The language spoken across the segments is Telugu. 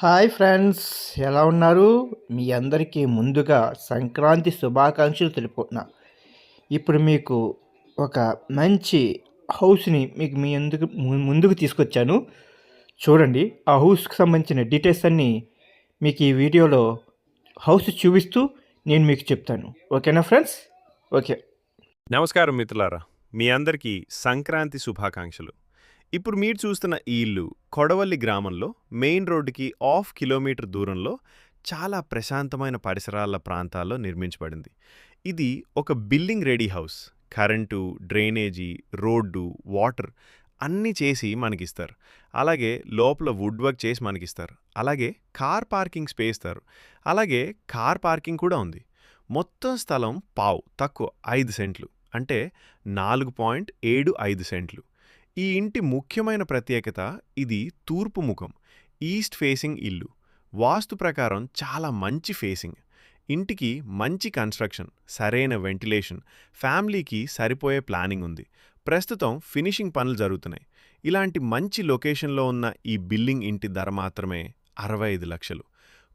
హాయ్ ఫ్రెండ్స్ ఎలా ఉన్నారు? మీ అందరికీ ముందుగా సంక్రాంతి శుభాకాంక్షలు తెలుపుకుంటున్నా. ఇప్పుడు మీకు ఒక మంచి హౌస్ని మీకు మీ ఎందుకు ముందుకు తీసుకొచ్చాను. చూడండి ఆ హౌస్కి సంబంధించిన డీటెయిల్స్ అన్నీ మీకు ఈ వీడియోలో హౌస్ చూపిస్తూ నేను మీకు చెప్తాను. ఓకేనా ఫ్రెండ్స్? ఓకే. నమస్కారం మిత్రులారా. మీ అందరికీ సంక్రాంతి శుభాకాంక్షలు. ఇప్పుడు మీరు చూస్తున్న ఈ ఇల్లు కొడవల్లి గ్రామంలో మెయిన్ రోడ్డుకి ఆఫ్ కిలోమీటర్ దూరంలో చాలా ప్రశాంతమైన పరిసరాల ప్రాంతాల్లో నిర్మించబడింది. ఇది ఒక building ready house. Current drainage road water అన్నీ చేసి మనకిస్తారు. అలాగే లోపల వుడ్ వర్క్ చేసి మనకిస్తారు. అలాగే కార్ పార్కింగ్ స్పేస్ ఇస్తారు. అలాగే కార్ పార్కింగ్ కూడా ఉంది. మొత్తం స్థలం పావు తక్కువ ఐదు సెంట్లు. అంటే నాలుగు పాయింట్ ఏడు ఐదు సెంట్లు. ఈ ఇంటి ముఖ్యమైన ప్రత్యేకత ఇది తూర్పు ముఖం ఈస్ట్ ఫేసింగ్ ఇల్లు. వాస్తు ప్రకారం చాలా మంచి ఫేసింగ్. ఇంటికి మంచి కన్స్ట్రక్షన్ సరైన వెంటిలేషన్ ఫ్యామిలీకి సరిపోయే ప్లానింగ్ ఉంది. ప్రస్తుతం ఫినిషింగ్ పనులు జరుగుతున్నాయి. ఇలాంటి మంచి లొకేషన్లో ఉన్న ఈ బిల్డింగ్ ఇంటి ధర మాత్రమే అరవై ఐదు లక్షలు.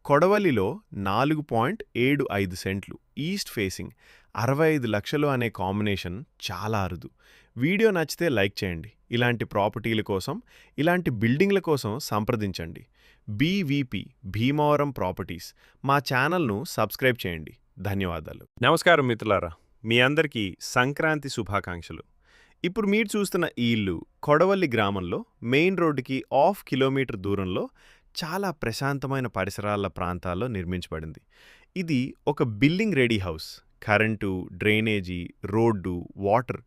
కొడవలిలో నాలుగు పాయింట్ ఏడు ఐదు సెంట్లు ఈస్ట్ ఫేసింగ్ అరవై ఐదు లక్షలు అనే కాంబినేషన్ చాలా అరుదు. వీడియో నచ్చితే లైక్ చేయండి. ఇలాంటి ప్రాపర్టీల కోసం ఇలాంటి బిల్డింగ్ల కోసం సంప్రదించండి. BVP Bhimavaram properties. మా ఛానల్ను సబ్స్క్రైబ్ చేయండి. ధన్యవాదాలు. నమస్కారం మిత్రులారా. మీ అందరికీ సంక్రాంతి శుభాకాంక్షలు. ఇప్పుడు మీరు చూస్తున్న ఈ ఇల్లు కొడవల్లి గ్రామంలో మెయిన్ రోడ్డుకి ఆఫ్ కిలోమీటర్ దూరంలో చాలా ప్రశాంతమైన పరిసరాల ప్రాంతాల్లో నిర్మించబడింది. ఇది ఒక building ready house. Current drainage road water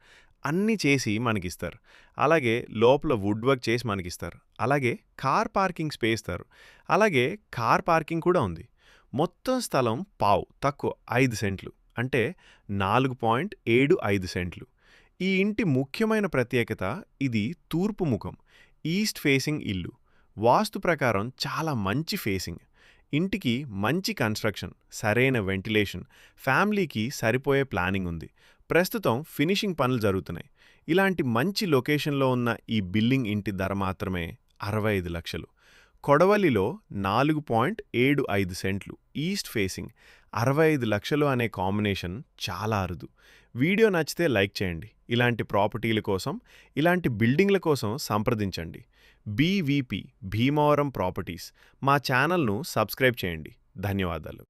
అన్నీ చేసి మనకిస్తారు. అలాగే లోపల వుడ్ వర్క్ చేసి మనకిస్తారు. అలాగే కార్ పార్కింగ్ స్పేస్ ఇస్తారు. అలాగే కార్ పార్కింగ్ కూడా ఉంది. మొత్తం స్థలం పావు తక్కువ ఐదు సెంట్లు. అంటే నాలుగు పాయింట్ ఏడు ఐదు సెంట్లు. ఈ ఇంటి ముఖ్యమైన ప్రత్యేకత ఇది తూర్పు ముఖం ఈస్ట్ ఫేసింగ్ ఇల్లు. వాస్తు ప్రకారం చాలా మంచి ఫేసింగ్. ఇంటికి మంచి కన్స్ట్రక్షన్ సరైన వెంటిలేషన్ ఫ్యామిలీకి సరిపోయే ప్లానింగ్ ఉంది. ప్రస్తుతం ఫినిషింగ్ పనులు జరుగుతున్నాయి. ఇలాంటి మంచి లొకేషన్లో ఉన్న ఈ బిల్డింగ్ ఇంటి ధర మాత్రమే అరవై ఐదు లక్షలు. కొడవలిలో నాలుగు పాయింట్ ఏడు ఐదు సెంట్లు ఈస్ట్ ఫేసింగ్ అరవై ఐదు లక్షలు అనే కాంబినేషన్ చాలా అరుదు. వీడియో నచ్చితే లైక్ చేయండి. ఇలాంటి ప్రాపర్టీల కోసం ఇలాంటి బిల్డింగ్ల కోసం సంప్రదించండి. BVP Bhimavaram properties. మా ఛానల్ను సబ్స్క్రైబ్ చేయండి. ధన్యవాదాలు.